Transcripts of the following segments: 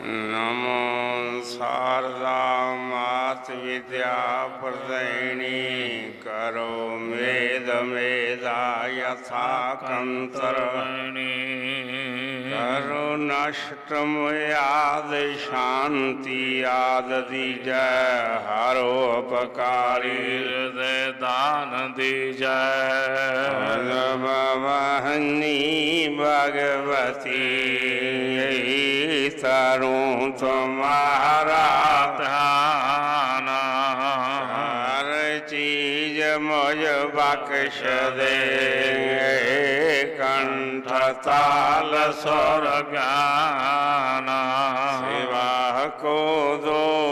ਨਮੋ ਸਾਰਦਾ ਮਾਤ ਵਿਦਿਆ ਪ੍ਰਦੈਣੀ ਕਰੋ ਮੇਦ ਮੇਦਾ ਯਥਾ ਕੰਤਰ ਕਰੋ ਨਸ਼ਟਮ ਆਦ ਸ਼ਾਂਤੀ ਆਦ ਦੀਜੈ ਹਰੋ ਉਪਕਾਰੀ ਦੇ ਦਾਨ ਦੀਜੈ ਭਗਵਹਨੀ ਭਗਵਤੀ ਤੁਮਾਰਾ ਧਿਆਨ ਹਰ ਚੀਜ਼ ਮੁਝ ਬਖਸ਼ ਦੇ ਕੰਠ ਤਾਲ ਸੁਰ ਗਿਆਨ ਸੇਵਾ ਕੋ ਦੋ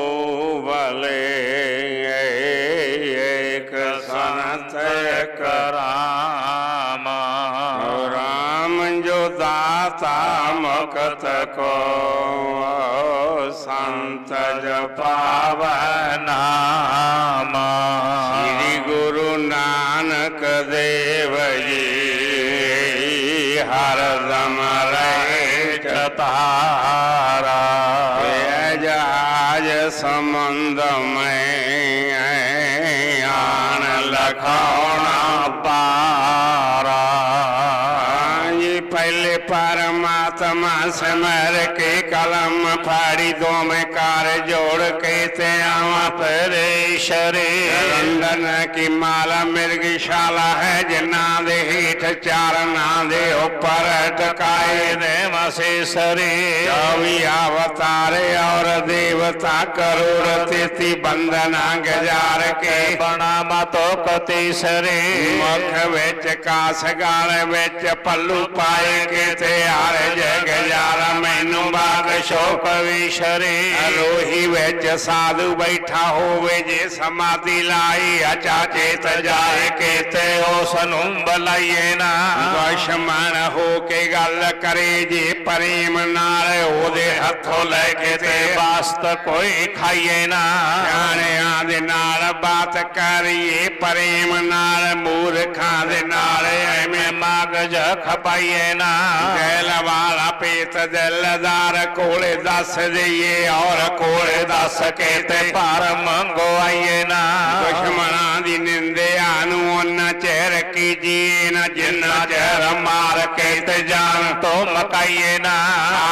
ਮੁਕਤ ਕੋ ਸੰਤ ਜਪਾਵੈ ਨਾਮ ਸ੍ਰੀ ਗੁਰੂ ਨਾਨਕ ਦੇਵ ਜੀ ਹਰ ਦਮ ਰਹਿ ਤਾਰਾ ਜਹਾਜ ਸਮੁੰਦ se me ha de que ਕਲਮ ਫਾੜੀ ਦੋਵੇਂ ਕਾਰ ਜੋੜ ਕੇ ਤੇ ਆਵਾਂ ਪਰੇ ਸ਼ਰੇ। ਲੰਡਨ ਕੀ ਮਾਲਾ ਮਿਰਗਸ਼ਾਲਾ ਹੈ ਜਿਨ੍ਹਾਂ ਦੇ ਹੇਠ ਚਾਰਨਾਂ ਦੇ ਉੱਪਰ ਟਕਾਏ ਨੇ ਮਸੇ ਸਰੇ। ਚੌਵੀ ਅਵਤਾਰ ਔਰ ਦੇਵਤਾ ਕਰੋੜ ਤੇਤੀ ਬੰਦਨਾ ਗਜਾਰ ਕੇ। ਬਣਾ ਮਤੋ ਕਤੀ ਸਰੇ। ਮੁਖ ਵਿੱਚ ਕਾਸ ਗਾਲ ਵਿੱਚ ਪੱਲੂ ਪਾਏ ਕੇ ਤੇ ਹਰ ਜਗ ਜਾਰ ਮੈਨੂੰ ਬਾਗਸ਼ੋ ਪਵਿਸ਼ਰੇ ਰੋਹੀ ਵਿੱਚ ਸਾਧੂ ਬੈਠਾ ਹੋਵੇ ਜੇ ਸਮਾਧੀ ਲਾਈ ਅਚਾ ਚੇਤ ਜਾਏ ਕੇ ਤੇ ਉਸ ਨੂੰ ਬਲਾਈਏ ਨਾ। ਦੁਸ਼ਮਣ ਹੋ ਕੇ ਗੱਲ ਕਰੇ ਜੇ ਪ੍ਰੇਮ ਨਾਲ ਉਹਦੇ ਹੱਥੋਂ ਲੈ ਕੇ ਤੇ ਵਾਸਤ ਕੋਈ ਖਾਈਏ ਨਾ। ਸਿਆਣਿਆਂ ਦੇ ਨਾਲ ਬਾਤ ਕਰੀਏ ਪ੍ਰੇਮ ਨਾਲ ਮੂਰਖਾਂ ਦੇ ਨਾਲ ਐਵੇਂ ਮਗਜ ਖਪਾਈਏ ਨਾ। ਦਿਲ ਵਾਲਾ ਪੇਤ ਦਿਲਦਾਰ ਕੋਲੇ ਦੱਸ ਦਈਏ ਔਰ ਕੋਲੇ ਦੱਸ ਕੇ ਤੇ ਪਰ ਮੰਗੋ ਨਾ। ਦੁਸ਼ਮਣਾਂ ਜਿੰਨਾ ਚਿਰ ਮਾਰ ਕੇ ਤੇ ਜਾਨ ਤੋਂ ਮਕਾਈਏ ਨਾ,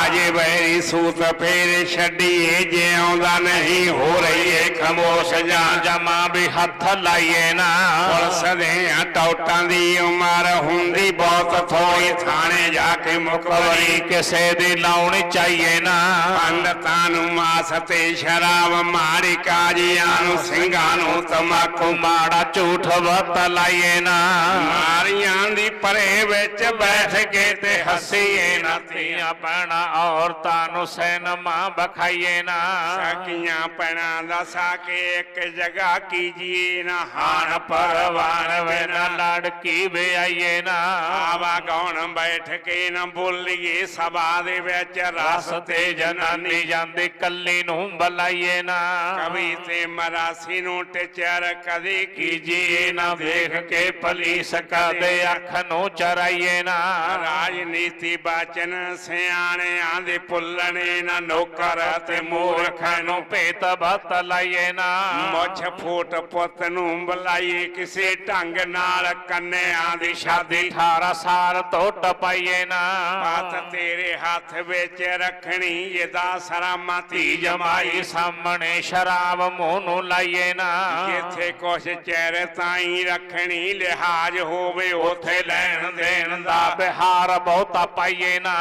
ਆਜੇ ਬੈਰੀ ਸੂਤ ਫੇਰ ਛੱਡੀਏ ਜਿਉਂਦਾ ਨਹੀਂ ਹੋ ਰਹੀਏ ਖਮੋਸ਼ ਜਾਂ ਜਮਾ ਵੀ ਹੱਥ ਲਾਈਏ ਨਾ। ਪੁਲਿਸ ਦੇ ਟੌਟਾਂ ਦੀ ਉਮਰ ਹੁੰਦੀ ਬਹੁਤ ਥੋੜੀ ਥਾਣੇ ਜਾ ਕੇ ਮੁਕਵਰੀ ਕਿਸੇ ਦੀ ਲਾਉਣੀ ਚਾਹੀਏ ਨਾ। ਪੰਡਤਾਂ ਨੂੰ ਮਾਸ ਤੇ ਸ਼ਰਾਬ ਮਾਰੀ ਕਾਜੀਆਂ ਨੂੰ, ਸਿੰਘਾਂ ਨੂੰ ਤਮਾਕੂ ਮਾੜਾ ਝੂਠ ਵਤ ਲਾਈਏ ਨਾ। ਮਾਰੀਆਂ ਦੀ ਪਰੇ ਵਿੱਚ ਬੈਠ ਕੇ ਤੇ ਹੱਸੀਏ ਨਾ ਧੀਆਂ ਭੈਣਾਂ ਔਰਤਾਂ ਨੂੰ ਸੈਨਮਾ ਬਖਾਈਏ ਨਾ। ਸਾਕੀਆਂ ਪੈਣਾ ਦਾ ਸਾਕੇ ਇੱਕ ਜਗ੍ਹਾ ਕੀਜੀਏ ਨਾ। ਹਾਣ ਪਰਵਾਨ ਵੇ ਨਾ। ਲੜਕੀ ਵਿਆਈਏ ਨਾ। ਆਵਾ ਗੌਣ ਬੈਠ ਕੇ ਨਾ ਬੋਲੀਏ ਸਭਾ ਦੇ ਵਿੱਚ ਰਸ ਤੇ ਜਨਾਨੀ ਜਾਂਦੀ ਕੱਲੀ ਨੂੰ ਬੁਲਾਈਏ ਨਾ। ਕਵੀ ਤੇ ਮਰਾਸੀ ਨੂੰ ਟਚਰ ਕਦੇ ਕੀਜੀਏ ਨਾ। ਵੇਖ ਕੇ ਪਲੀਸ ਕਦੇ ਅੱਖ ਨੂੰ ਚਰਾਈਏ ਨਾ ਰਾਜਨੀਤੀ ਬਾਚਨ ਸਿਆਣਿਆਂ ਦੇ ਪੁੱਲਣੇ ਨਾ ਨੌਕਰ ਤੇ ਮੂਰਖਾਂ ਨੂੰ ਭੇਤ ਬਤ ਲਾਈਏ ਨਾ। ਮੁੱਛ ਫੂਟ ਪੁੱਤ ਨੂੰ ਬੁਲਾਈਏ ਕਿਸੇ ਢੰਗ ਨਾਲ ਕੰਨਿਆਂ ਦੀ ਸ਼ਾਦੀ 18 ਸਾਲ ਤੋਂ ਟਪਾਈਏ ਨਾ। ਪੱਤ ਤੇਰੇ ਹੱਥ ਵਿੱਚ ਰੱਖਣੀ ਇਹਦਾ ਸਰਾਮਾ ਧੀ ਜਮਾਈ ਸਾਹਮਣੇ ਸ਼ਰਾਬ ਮੂੰਹ ਨੂੰ ਲਾਈਏ ਨਾ। ਜਿੱਥੇ ਕੁਛ ਚਿਰ ਤਾਈ ਰੱਖਣੀ ਲਿਹਾਜ਼ ਹੋਵੇ ਉਥੇ ਲੈਣ ਦੇਣ ਦਾ ਬਿਹਾਰ ਬਹੁਤਾ ਪਾਈਏ ਨਾ।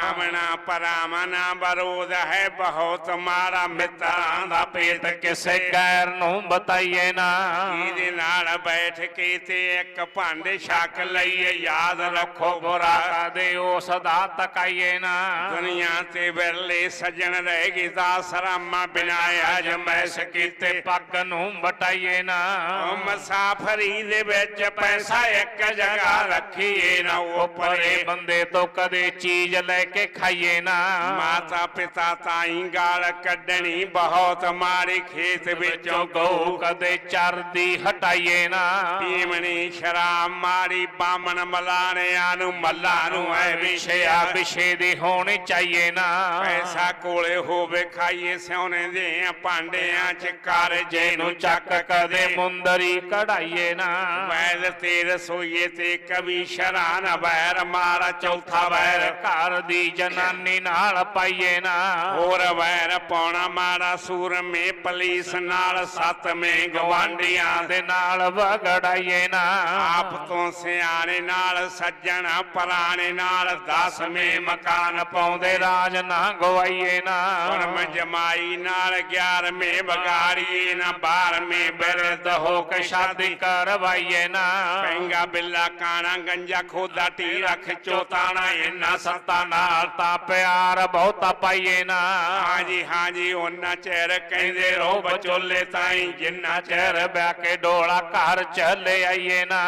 ਕਾਮਣਾ ਪਰਾਮਨਾ ਬਰੋਧ ਹੈ ਬਹੁਤ ਮਾਰਾ ਮਿੱਤਰਾਂ ਦਾ ਪੇਟ ਕਿਸੇ ਗੈਰ ਨੂੰ ਬਤਾਈਏ ਨਾ। ਇਹਦੇ ਨਾਲ ਬੈਠ ਕੇ ਤੇ ਇੱਕ ਭਾਂਡੇ ਛਕ ਲਈਏ ਯਾਦ ਰੱਖੋ ਬੁਰਾ ਕਦੇ ਉਸ ਦਾ ਤਕਾਈਏ ਨਾ। ਦੁਨੀਆ ਤੇ ਵਿਰਲੇ ਸੱਜਣ ਰਹਿ ਗਏ ਦਾ ਸਰਾਮਾ ਬਿਨਾ ਅਜ ਮੈਸ ਕੀਤੇ। ਪੱਗ ਨੂੰ ਬਟਾਈਏ ਨਾ। ਉਹ ਮੁਸਾਫਰੀ ਦੇ ਵਿੱਚ ਪੈਸਾ ਇੱਕ ਜਗ੍ਹਾ ਰੱਖੀਏ ਨਾ ਉਹ ਪਰੇ ਬੰਦੇ ਤੋਂ ਕਦੇ ਚੀਜ਼ ਲੈ ਕੇ ਖਾਈਏ ਨਾ। ਮਾਤਾ ਪਿਤਾ ਤਾਈ ਗਾਲ ਕੱਢਣੀ ਬਹੁਤ ਮਾਰੀ ਖੇਤ ਵਿੱਚੋਂ ਗਊ ਕਦੇ ਚਰਦੀ ਹਟਾਈਏ ਨਾ। ਪੀਵਣੀ ਸ਼ਰਾਬ ਮਾਰੀ ਬਾਮਣ ਮਲਾਣਿਆਂ ਨੂੰ ਮੱਲਾਂ ਨੂੰ ਐ ਵਿਸ਼ਿਆ ਵਿਸ਼ੇ ਦੀ ਹੋਣੀ ਚਾਹੀਏ ਨਾ। ਪੈਸਾ ਕੋਲੇ ਹੋਵੇ ਖਾਈਏ ਸਿਉਣੇ ਦੇ ਭਾਂਡਿਆਂ ਚ ਕਰ ਜੇ ਨੂੰ ਚੱਕ ਕਦੇ ਮੁੰਦਰੀ ਕਢਾਈਏ ਨਾ। ਵੈਦ ਤੇ ਰਸੋਈਏ ਤੇ ਕਵੀ ਸ਼ਰਾਨ ਵੈਰ ਮਾਰਾ ਚੌਥਾ ਵੈਰ ਘਰ ਦੀ ਜਨਾਨੀ ਨਾਲ ਪਾਈਏ ਨਾ। ਹੋਰ ਵੈਰ ਪਾਉਣਾ ਮਾਰਾ ਸੂਰਮੇ ਪੁਲਿਸ ਨਾਲ ਸਤਵੇਂ ਗਵਾਂਡੀਆਂ ਦੇ ਨਾਲ ਵਗੜਾਈਏ ਨਾ। ਆਪ ਤੋਂ ਸਿਆਣੇ ਨਾਲ, ਸੱਜਣ ਪੁਰਾਣੇ ਨਾਲ ਦਸਵੇਂ ਮਕਾਨ ਪਾਉਂਦੇ ਰਾਜ ਨਾ ਗਵਾਈਏ ਨਾ। ਪਰਮ ਜਮਾਈ ਨਾਲ 11ਵੇਂ ਬਗਾੜੀਏ ਨਾ 12ਵੇਂ ਬਿਰਦ ਹੋ ਕੇ ਸ਼ਾਦੀ ਕਰਵਾਈਏ ਨਾ। ਪੈਂਗਾ ਬਿੱਲਾ ਕਾਣਾ ਗੰਜਾ ਖੋਦਾ ਟੀ ਰੱਖ ਚੋਤਾਣਾ ਇੰਨਾ ਸੰਤਾਂ ਨਾਲ ਤਾਂ ਪਿਆਰ ਬਹੁਤਾ ਪਾਈਏ ਨਾ। ਹਾਂਜੀ ਹਾਂਜੀ ਉਹਨਾਂ ਚਿਰ ਕਹਿੰਦੇ ਰੋ ਬਚੋਲੇ ਤਾਈ ਜਿੰਨਾ ਚਿਰ ਬਿਆ ਕੇ ਡੋਲਾ ਘਰ ਚੱਲੇ ਆਈਏ ਨਾ।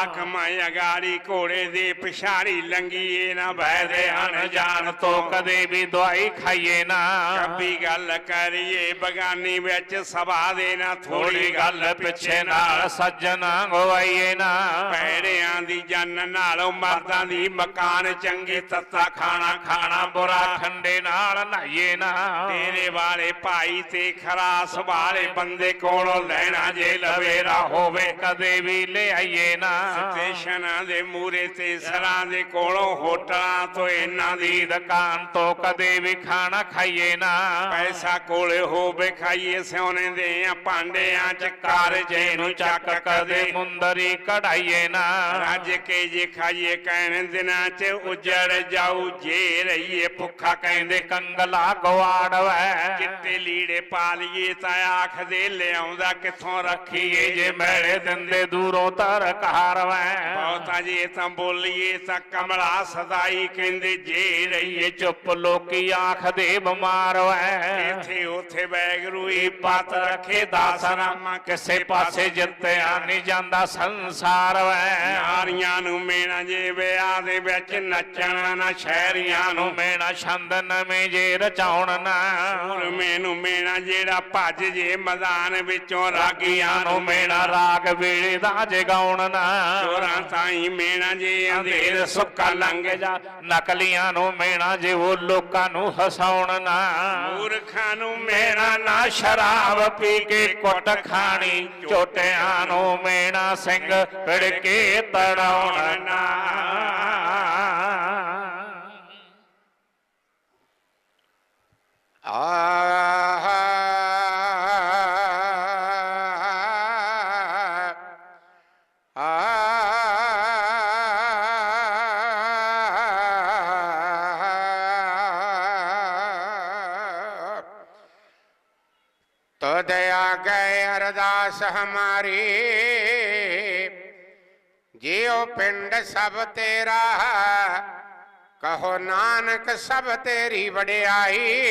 ਆਖ ਮੈਂ ਅਗਾੜੀ ਘੋੜੇ ਦੀ ਪਿਛਾੜੀ ਲੰਗੀਏ ਨਾ ਬੈਦੇ ਅਣਜਾਣ ਤੋਂ ਤੋਂ ਕਦੇ ਵੀ ਦਵਾਈ ਖਾਈਏ ਨਾ। ਕੱਬੀ ਗੱਲ ਕਰੀਏ ਬਗਾਨੀ ਵਿੱਚ ਸਭਾ ਦੇ ਨਾ ਥੋੜੀ ਗੱਲ ਪਿੱਛੇ ਨਾਲ ਸੱਜਣਾ ਗਵਾਈਏ ਨਾ। ਪੈੜਿਆਂ ਦੀ ਜਨ ਨਾਲੋਂ ਮਰਦਾਂ ਦੀ ਮਕਾਨ ਚੰਗੀ ਤੱਤਾ ਖਾਣਾ ਖਾਣਾ ਬੁਰਾ ਠੰਡੇ ਨਾਲ ਨਹਾਈਏ ਨਾ। ਤੇਰੇ ਵਾਲੇ ਭਾਈ ਤੇ ਖਰਾਸ ਵਾਲੇ ਬੰਦੇ ਕੋਲੋਂ ਲੈਣਾ ਜੇ ਲਵੇਰਾ ਹੋਵੇ ਕਦੇ ਵੀ ਲਿਆਈਏ ਨਾ। ਸਟੇਸ਼ਨਾਂ ਦੇ ਮੂਰੇ ਤੇ ਸਰਾਂ ਦੇ ਕੋਲੋਂ ਹੋਟਲਾਂ ਤੋਂ ਇਹਨਾਂ ਦੀ ਦੁਕਾਨ ਤੋਂ ਕਦੇ ਵੀ ਖਾਣਾ ਖਾਈਏ ਨਾ। ਪੈਸਾ ਕੋਲੇ ਹੋਵੇ ਖਾਈਏ ਸਿਉਣੇ ਦੇ ਆ ਭਾਂਡਿਆਂ ਚ ਕਾਰਜੇ ਨੂੰ ਚੱਕ ਕਦੇ ਮੁੰਦਰੀ ਕਢਾਈਏ ਨਾ। ਰੱਜ ਕੇ ਜੇ ਖਾਈਏ ਕਹਿਣ ਦਿਨਾਂ ਚ ਉਜੜ ਜਾਊ ਜੇ ਰਹੀਏ ਭੁੱਖਾ ਕਹਿੰਦੇ ਕੰਗਲਾ ਗਵਾੜ ਵੈ। ਚਿੱਟੇ ਲੀੜੇ ਪਾ ਲਈਏ ਤਾਂ ਆਖਦੇ ਲਿਆਉਂਦਾ ਕਿੱਥੋਂ ਰੱਖੀਏ ਜੇ ਮੈਲੇ ਦਿੰਦੇ ਦੂਰੋਂ ਤਰ ਕਾਰ ਵੈ। ਬਹੁਤਾ ਜੇ ਤਾਂ ਬੋਲੀਏ ਤਾਂ ਕਮਲਾ ਸਦਾਈ ਕਹਿੰਦੇ ਜੇ ਰਹੀਏ ਚੁੱਪ ਲੋਕੀ ਆਖਦੇ ਬਿਮਾਰ ਵੈ। ਇੱਥੇ ਉਥੇ ਬੈਗਰੂ ਹੀ ਪਤ ਰੱਖੇ ਦਾਸਰਾਮਾ ਕਿਸੇ ਪਾਸੇ ਜਿੱਤਿਆ ਨਹੀਂ ਜਾਂਦਾ ਸੰਸਾਰ ਵੈ। ਨਾਰੀਆਂ ਨੂੰ ਮੇਣਾ ਜੇ ਵਿਆਹ ਦੇ ਵਿੱਚ ਨੱਚਣਾ ਨਾ ਸ਼ਹਿਰੀਆਂ ਨੂੰ। ਮੇਣਾ ਛੰਦ ਨਵੇਂ ਜੇ ਰਚਾਉਣ ਨਾ। ਸੂਰਮੇ ਨੂੰ ਮੇਣਾ ਜਿਹੜਾ ਭੱਜ ਜੇ ਮੈਦਾਨ ਵਿੱਚੋਂ ਰਾਗੀਆਂ ਨੂੰ ਮੇਣਾ ਰਾਗ ਵੇਲੇ ਦਾ ਜਗਾਉਣ ਨਾ। ਚੋਰਾਂ ਤਾਈ ਮੇਣਾ ਜੇ ਅੰਧੇਰ ਸੁੱਕਾ ਲੰਘ ਜਾ। ਨਕਲੀਆਂ ਨੂੰ ਮੇਣਾ ਜੇ ਉਹ ਲੋਕਾਂ ਨੂੰ ਹਸਾਉਣ ਨਾ। ਮੂਰਖਾਂ ਨੂੰ ਮੇਣਾ ਨਾ ਸ਼ਰਾਬ ਪੀ ਕੇ ਕੁੱਟ ਖਾਣੀ। ਝੋਟਿਆਂ ਨੂੰ ਮੇਣਾ ਸਿੰਘ ਫੜ ਕੇ ਤੜਾਉਣ ਨਾ। तो दया गए अरदास हमारी ਜਿਉ ਪਿੰਡ ਸਭ ਤੇਰਾ, ਕਹੋ ਨਾਨਕ ਸਭ ਤੇਰੀ ਵਡਿਆਈ।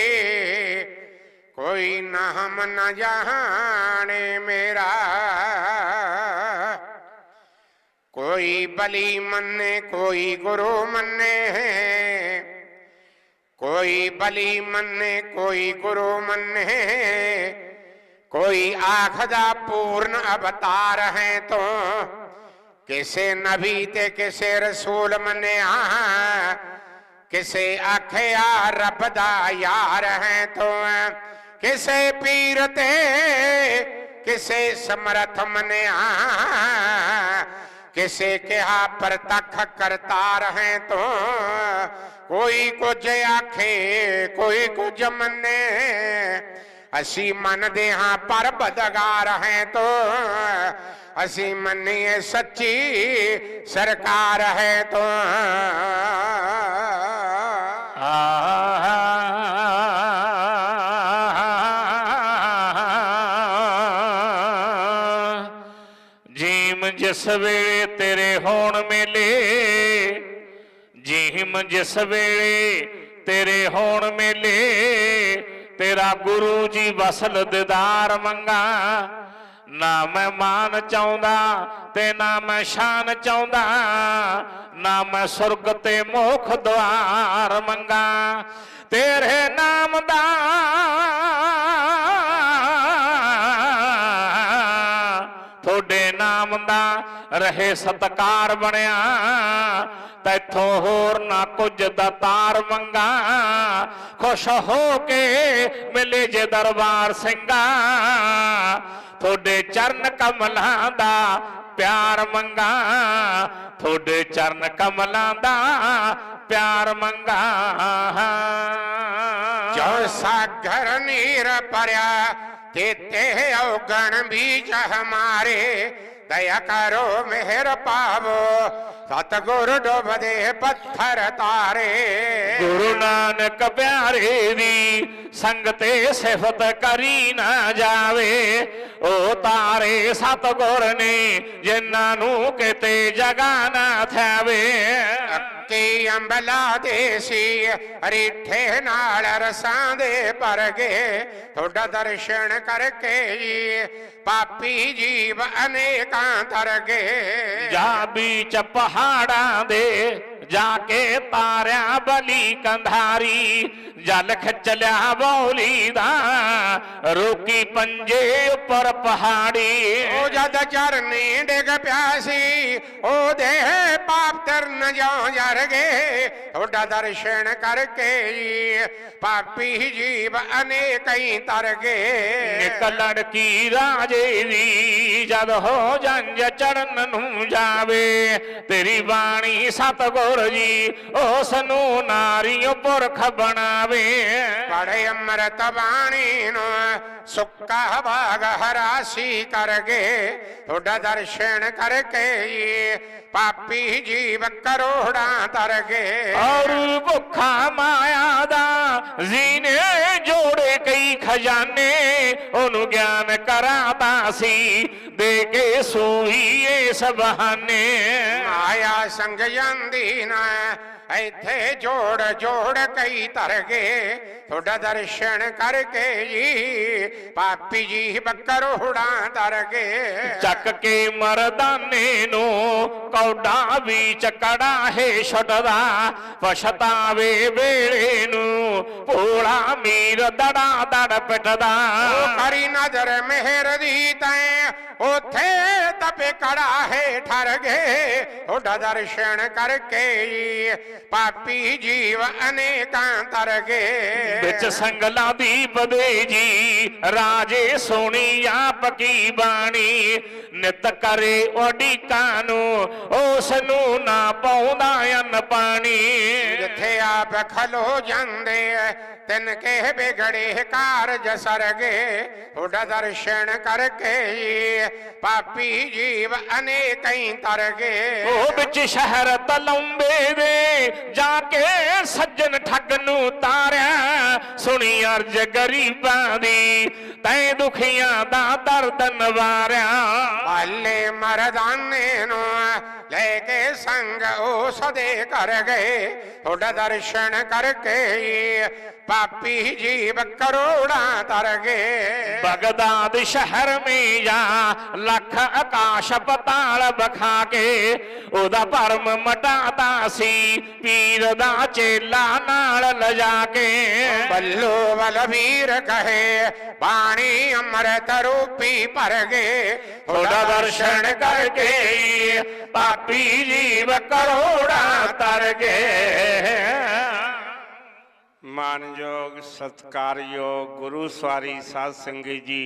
ਕੋਈ ਨਾ ਹਮ ਨ ਜਾਣੇ ਮੇਰਾ, ਕੋਈ ਬਲੀ ਮੰਨੇ, ਕੋਈ ਗੁਰੂ ਮੰਨੇ। ਕੋਈ ਬਲੀ ਮੰਨੇ, ਕੋਈ ਗੁਰੂ ਮੰਨੇ। ਕੋਈ ਆਖਦਾ ਪੂਰਨ ਅਵਤਾਰ ਹੈ ਤੂੰ। किसे नबी ते किसे रसूल मने किसे आखया रब दा यार है तो किसे पीर ते किसे समरथ मने किसे कहा, परतख करतार है तो। कोई कुछ आखे, कोई कुछ मने असी मन दे हाँ पर बदगार है तो। ਅਸੀਂ ਮੰਨੀਏ ਸੱਚੀ, ਸਰਕਾਰ ਹੈ ਤੂੰ। ਜੀਮ ਜਿਸ ਵੇਲੇ ਤੇਰੇ ਹੋਣ ਮੇਲੇ, ਜੀਮ ਜਿਸ ਵੇਲੇ ਤੇਰੇ ਹੋਣ ਮੇਲੇ, ਤੇਰਾ ਗੁਰੂ ਜੀ ਵਸਲ ਦਿਦਾਰ ਮੰਗਾ। ਨਾ ਮੈਂ ਮਾਨ ਚਾਹੁੰਦਾ ਤੇ ਨਾ ਮੈਂ ਸ਼ਾਨ ਚਾਹੁੰਦਾ। ਨਾ ਮੈਂ ਸੁਰਗ ਤੇ ਮੋਖ ਦੁਆਰ ਮੰਗਾ। ਤੇਰੇ ਨਾਮ ਦਾ ਤੁਹਾਡੇ ਨਾਮ ਦਾ ਰਹੇ ਸਤਕਾਰ ਬਣਿਆ। ਤੈਥੋਂ ਹੋਰ ਨਾ ਕੁਝ ਦਾਤਾਰ ਮੰਗਾ। ਖੁਸ਼ ਹੋ ਕੇ ਮਿਲੇ ਜੇ ਦਰਬਾਰ ਸਿੰਘਾ। ਤੁਹਾਡੇ ਚਰਨ ਕਮਲਾਂ ਦਾ ਪਿਆਰ ਮੰਗਾ, ਤੁਹਾਡੇ ਚਰਨ ਕਮਲਾਂ ਦਾ ਪਿਆਰ ਮੰਗਾ। ਜੋ ਸਾਗਰ ਨੀਰ ਪਰਿਆ ਤੇ ਔਗਣ ਬੀਜ ਹਮਾਰੇ। ਦਇਆ ਕਰੋ ਮਿਹਰ ਪਾਵੋ, ਸਤਗੁਰ ਡੁੱਬਦੇ ਪੱਥਰ ਤਾਰੇ। ਨਾਨਕ ਪਿਆਰੇ ਦੀ ਸੰਗ ਤੇ ਸਿਫਤ ਕਰੀ ਨਾ ਜਾਵੇ। ਉਹ ਤਾਰੇ ਸਤਗੁਰ ਨੇ ਜਿਨ੍ਹਾਂ ਨੂੰ ਕਿਤੇ ਜਗਾ ਨਾ ਥਾਵੇ ਅੱਕੀ ਅੰਬਲਾ ਦੇਸੀ ਰਿੱਠੇ ਨਾਲ ਰਸਾਂ ਦੇ ਭਰਗੇ ਤੁਹਾਡਾ ਦਰਸ਼ਨ ਕਰਕੇ ਜੀ ਪਾਪੀ ਜੀਵ ਅਨੇਕਾਂ ਤਰਗੇ। ਜਾ ਬੀਚ ਪਹਾੜਾਂ ਦੇ ਜਾ ਕੇ ਤਾਰਿਆਂ ਬਲੀ ਕੰਧਾਰੀ ਜਲ ਖਿੱਚ ਲਿਆ ਬੌਲੀ ਦਾ ਰੋਕੀ ਪੰਜੇ ਉੱਪਰ ਪਹਾੜੀ। ਉਹ ਜਦ ਚਰਨੀ ਡਿੱਗ ਪਿਆ ਸੀ ਉਹਦੇ ਪਾਪ ਤਰਨ ਜਿਉਂ ਜਰਗੇ ਤੁਹਾਡਾ ਦਰਸ਼ਨ ਕਰਕੇ ਜੀ ਪਾਪੀ ਜੀਵ ਅਨੇਕਈ ਤਰਗੇ ਨਿਕਲਣ ਕੀ ਰਾਜੇ ਦੀ ਜਦ ਹੋ ਜੰਜ ਚੜਨ ਨੂੰ ਜਾਵੇ ਤੇਰੀ ਬਾਣੀ ਸਤਗੁਰ ਜੀ ਉਸ ਨੂੰ ਨਾਰੀਓ ਪੁਰਖ ਬਣਾਵੇ। ਪੜੇ ਅੰਮ੍ਰਿਤ ਬਾਣੀ ਨੂੰ ਸੁੱਕਾ ਭਾਗ ਹਰਾਸੀ ਕਰਗੇ ਤੁਹਾਡਾ ਦਰਸ਼ਨ ਕਰਕੇ ਪਾਪੀ ਜੀਵ ਕਰੋੜਾਂ ਤਰਗੇ। ਔਰ ਭੁੱਖਾ ਮਾਇਆ ਦਾ ਜ਼ੀਨੇ ਜੋੜੇ ਕਈ ਖਜ਼ਾਨੇ ਉਹਨੂੰ ਗਿਆਨ ਕਰਾਤਾ ਸੀ ਦੇ ਕੇ ਸੂਈ ਇਸ ਬਹਾਨੇ ਮਾਇਆ ਸੰਗ ਜਾਂਦੀ ਨਾ ਇੱਥੇ ਜੋੜ ਜੋੜ ਕਈ ਤਰਗੇ ਤੁਹਾਡਾ ਦਰਸ਼ਨ ਕਰਕੇ ਜੀ ਪਾਪੀ ਜੀ ਬੱਕਰੋੜਾਂ ਤਰਗੇ ਚੱਕ ਕੇ ਮਰਦਾਨੇ ਨੂੰ ਕੌਡਾ ਵਿੱਚ ਕੜਾ ਹੈ ਛੱਡਦਾ। ਪਛਤਾਵੇ ਵੇਲੇ ਨੂੰ ਭੋਲਾ ਮੀਰ ਦੜਾ ਦੜ ਪਿੱਟਦਾ। ਕਰੀ ਨਜ਼ਰ ਮਿਹਰ ਦੀ ਤੈਂ ਉਥੇ ਤਪੇ ਕੜਾ ਹੈ ਠਰ ਗਏ। ਤੁਹਾਡਾ ਦਰਸ਼ਨ ਕਰਕੇ ਜੀ ਪਾਪੀ ਜੀਵ ਅਨੇਕਾਂ ਤਰ ਗਏ ਵਿੱਚ ਸੰਗਲਾਂ ਦੀ ਬਦੇ ਜੀ, ਰਾਜੇ ਸੋਣੀ ਆਪ ਕੀ ਬਾਣੀ। ਨਿਤ ਕਰੇ ਓਡੀ ਕਾਨੂੰ, ਉਸ ਨੂੰ ਨਾ ਪਾਉਂਦਾ ਅੰਨ ਪਾਣੀ। ਜਿੱਥੇ ਆਪ ਖਲੋ ਜਾਂਦੇ ਐ ਤਿੰਨ ਕੇ ਵਿਗੜੇ ਕਾਰਜ ਸਰਗੇ। ਤੁਹਾਡਾ ਦਰਸ਼ਨ ਕਰਕੇ ਪਾਪੀ ਜੀਵ ਅਨੇਕਈ ਤਰਗੇ। ਉਹ ਵਿੱਚ ਸ਼ਹਿਰ ਤਲੰਬੇ ਦੇ ਜਾ ਕੇ ਸੱਜਣ ਠੱਗ ਨੂੰ ਤਾਰਿਆ। ਸੁਣੀ ਅਰਜ ਗਰੀਬਾਂ ਦੀ ਤੈ ਦੁਖੀਆਂ ਦਾ ਦਰਦ ਨਵਾਰਿਆ ਪਾਲੇ ਮਰਦਾਨੇ ਨੂੰ ਲੈ ਕੇ ਸੰਗ ਉਸ ਦੇ ਕਰ ਗਏ। ਤੁਹਾਡਾ ਦਰਸ਼ਨ ਕਰਕੇ ਪਾਪੀ ਜੀਵ ਕਰੋੜਾਂ ਤਰ ਗਏ। ਬਗਦਾਦ ਸ਼ਹਿਰ ਮੇ ਜਾ ਲੱਖ ਆਕਾਸ਼ ਪਤਾਲ ਬਖਾ ਕੇ। ਉਹਦਾ ਭਰਮ ਮਟਾਤਾ ਸੀ ਪੀਰ ਦਾ ਚੇਲਾ ਨਾਲ ਲਜਾ ਕੇ। ਬੱਲੋ ਬਲ ਵੀਰ ਕਹੇ ਬਾਣੀ ਅੰਮ੍ਰਿਤ ਰੂਪੀ ਭਰ ਗਏ। ਤੁਹਾਡਾ ਦਰਸ਼ਨ ਕਰਕੇ ਪਾਪੀ ਜੀਵ ਕਰੋੜਾਂ ਤਰ ਗਏ। ਮਾਨਯੋਗ ਸਤਕਾਰਯੋਗ ਗੁਰੂ ਸਵਾਰੀ ਸਾਧ ਸੰਗਤ ਜੀ।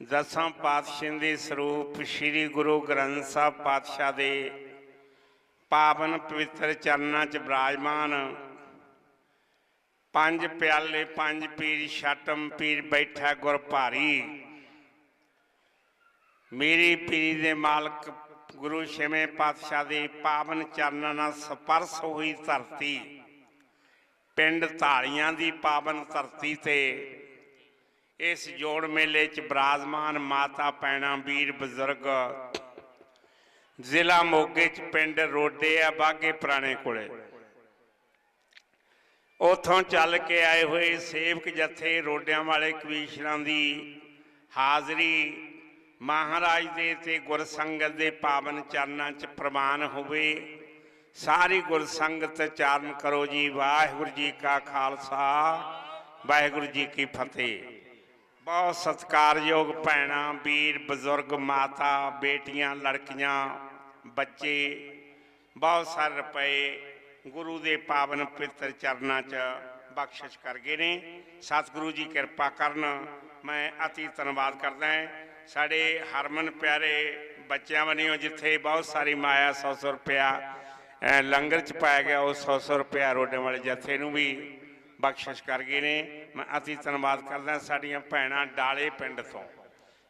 ਦਸਾਂ ਪਾਤਸ਼ਾਹਾਂ ਦੇ ਸਰੂਪ ਸ੍ਰੀ ਗੁਰੂ ਗ੍ਰੰਥ ਸਾਹਿਬ ਪਾਤਸ਼ਾਹ ਦੇ ਪਾਵਨ ਪਵਿੱਤਰ ਚਰਨਾਂ 'ਚ ਬਿਰਾਜਮਾਨ। ਪੰਜ ਪਿਆਲੇ, ਪੰਜ ਪੀਰ ਛਟਮ ਪੀਰ ਬੈਠਾ ਗੁਰ ਭਾਰੀ ਮੇਰੀ ਪੀਰੀ ਦੇ ਮਾਲਕ ਗੁਰੂ ਛੇਵੇਂ ਪਾਤਸ਼ਾਹ ਦੇ ਪਾਵਨ ਚਰਨਾਂ ਨਾਲ ਸਪਰਸ਼ ਹੋਈ ਧਰਤੀ। ਪਿੰਡ ਧਾਲੀਆਂ ਦੀ ਪਾਵਨ ਧਰਤੀ ਤੇ ਇਸ ਜੋੜ ਮੇਲੇ 'ਚ ਬਰਾਜਮਾਨ ਮਾਤਾ ਪੈਣਾ ਵੀਰ, ਬਜ਼ੁਰਗ, ਜ਼ਿਲ੍ਹਾ ਮੋਗੇ 'ਚ ਪਿੰਡ ਰੋਡੇ ਆ, ਬਾਗੇ ਪੁਰਾਣੇ ਕੋਲੇ। ਉਥੋਂ ਚੱਲ ਕੇ ਆਏ ਹੋਏ ਸੇਵਕ ਜਥੇ ਰੋਡਿਆਂ ਵਾਲੇ ਕਵੀਸ਼ਰਾਂ ਦੀ ਹਾਜ਼ਰੀ ਮਹਾਰਾਜ ਦੇ ਤੇ ਗੁਰਸੰਗਤ ਦੇ ਪਾਵਨ ਚਰਨਾਂ 'ਚ ਪ੍ਰਮਾਨ ਹੋਵੇ। ਸਾਰੀ ਗੁਰਸੰਗਤ ਚਾਰਨ ਕਰੋ ਜੀ। ਵਾਹਿਗੁਰੂ ਜੀ ਕਾ ਖਾਲਸਾ, ਵਾਹਿਗੁਰੂ ਜੀ ਕੀ ਫਤਿਹ। ਬਹੁਤ ਸਤਿਕਾਰਯੋਗ ਭੈਣਾਂ, ਵੀਰ, ਬਜ਼ੁਰਗ, ਮਾਤਾ, ਬੇਟੀਆਂ, ਲੜਕੀਆਂ, ਬੱਚੇ, ਬਹੁਤ ਸਾਰੇ ਰੁਪਏ ਗੁਰੂ ਦੇ ਪਾਵਨ ਪਵਿੱਤਰ ਚਰਨਾਂ 'ਚ ਬਖਸ਼ਿਸ਼ ਕਰ ਗਏ ਨੇ। ਸਤਿਗੁਰੂ ਜੀ ਕਿਰਪਾ ਕਰਨ। ਮੈਂ ਅਤੀ ਧੰਨਵਾਦ ਕਰਦਾ ਹਾਂ। ਸਾਡੇ ਹਰਮਨ ਪਿਆਰੇ ਬੱਚਿਆਂ ਵੱਲੋਂ ਜਿੱਥੇ ਬਹੁਤ ਸਾਰੀ ਮਾਇਆ 100 ਰੁਪਿਆ ਅਹ, ਲੰਗਰ 'ਚ ਪਾਇਆ ਗਿਆ, ਉਹ 100 ਰੁਪਿਆ ਰੋਡੇ ਵਾਲੇ ਜਥੇ ਨੂੰ ਵੀ ਬਖਸ਼ਿਸ਼ ਕਰ ਗਏ ਨੇ। ਮੈਂ ਅਤੀ ਧੰਨਵਾਦ ਕਰਦਾ ਸਾਡੀਆਂ ਭੈਣਾਂ ਡਾਲੇ ਪਿੰਡ ਤੋਂ।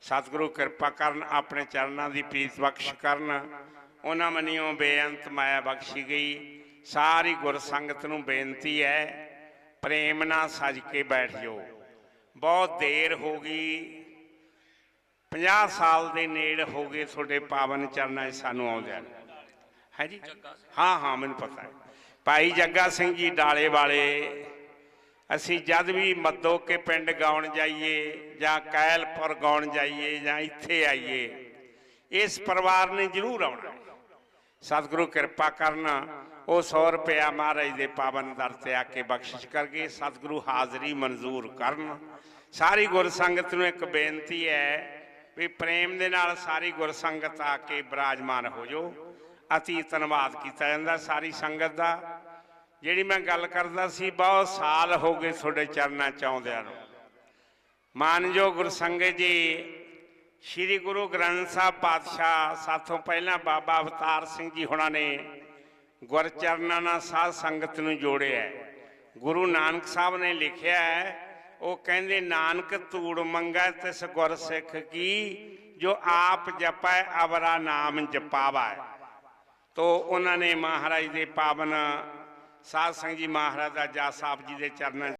ਸਤਿਗੁਰੂ ਕਿਰਪਾ ਕਰਨ, ਆਪਣੇ ਚਰਨਾਂ ਦੀ ਪ੍ਰੀਤ ਬਖਸ਼ ਕਰਨ। ਉਹਨਾਂ ਮਨਿਓ ਬੇਅੰਤ ਮਾਇਆ ਬਖਸ਼ੀ ਗਈ। ਸਾਰੀ ਗੁਰ ਸੰਗਤ ਨੂੰ ਬੇਨਤੀ ਹੈ, ਪ੍ਰੇਮ ਨਾਲ ਸਜ ਕੇ ਬੈਠ ਜਾਓ। ਬਹੁਤ ਦੇਰ ਹੋ ਗਈ 50 ਸਾਲ ਦੇ ਨੇੜ ਹੋ ਗਏ ਤੁਹਾਡੇ ਪਾਵਨ ਚਰਨਾਂ 'ਚ ਸਾਨੂੰ ਆਉਂਦਿਆਂ ਨੂੰ। ਹੈ ਜੀ? ਹਾਂ ਹਾਂ, ਮੈਨੂੰ ਪਤਾ ਹੈ। ਭਾਈ ਜੱਗਾ ਸਿੰਘ ਜੀ ਡਾਲੇ ਵਾਲੇ, ਅਸੀਂ ਜਦ ਵੀ ਮੱਦੋ ਕੇ ਪਿੰਡ ਗਾਉਣ ਜਾਈਏ ਜਾਂ ਕੈਲਪੁਰ ਗਾਉਣ ਜਾਈਏ ਜਾਂ ਇੱਥੇ ਆਈਏ, ਇਸ ਪਰਿਵਾਰ ਨੇ ਜ਼ਰੂਰ ਆਉਣਾ ਸਤਿਗੁਰੂ ਕਿਰਪਾ ਕਰਨ, ਉਹ 100 ਰੁਪਇਆ ਮਹਾਰਾਜ ਦੇ ਪਾਵਨ ਦਰ ਤੇ ਆ ਕੇ ਬਖਸ਼ਿਸ਼ ਕਰਗੇ ਸਤਿਗੁਰੂ ਹਾਜ਼ਰੀ ਮਨਜ਼ੂਰ ਕਰਨ। ਸਾਰੀ ਗੁਰ ਸੰਗਤ ਨੂੰ ਇੱਕ ਬੇਨਤੀ ਹੈ ਵੀ ਪ੍ਰੇਮ ਦੇ ਨਾਲ ਸਾਰੀ ਗੁਰਸੰਗਤ ਆ ਕੇ ਬਿਰਾਜਮਾਨ ਹੋ ਜਾਓ। ਅਤੀ ਧੰਨਵਾਦ ਕੀਤਾ ਜਾਂਦਾ ਸਾਰੀ ਸੰਗਤ ਦਾ। ਜਿਹੜੀ ਮੈਂ ਗੱਲ ਕਰਦਾ ਸੀ, ਬਹੁਤ ਸਾਲ ਹੋ ਗਏ ਤੁਹਾਡੇ ਚਰਨਾਂ ਚ ਆਉਂਦਿਆਂ ਨੂੰ। ਮਾਨਯੋਗ ਗੁਰਸੰਗਤ ਜੀ, ਸ੍ਰੀ ਗੁਰੂ ਗ੍ਰੰਥ ਸਾਹਿਬ ਪਾਤਸ਼ਾਹ, ਸਾਥੋਂ ਪਹਿਲਾਂ ਬਾਬਾ ਅਵਤਾਰ ਸਿੰਘ ਜੀ ਹੁਣਾਂ ਨੇ ਗੁਰਚਰਨਾਂ ਨਾਲ ਸਾਧ ਸੰਗਤ ਨੂੰ ਜੋੜਿਆ ਗੁਰੂ ਨਾਨਕ ਸਾਹਿਬ ਨੇ ਲਿਖਿਆ ਹੈ ਉਹ ਕਹਿੰਦੇ, ਨਾਨਕ, ਧੂੜ ਮੰਗਾ ਤਿਸ ਗੁਰ ਸਿੱਖ ਕੀ, ਜੋ ਆਪ ਜਪੈ, ਅਵਰਾ ਨਾਮ ਜਪਾਵਾ। ਤੋ ਉਹਨਾਂ ਨੇ ਮਹਾਰਾਜ ਦੇ ਪਾਵਨ, ਸਾਧ ਸੰਗਤ ਜੀ ਮਹਾਰਾਜ ਦਾ ਜਾ ਸਾਹਿਬ ਜੀ ਦੇ ਚਰਨਾਂ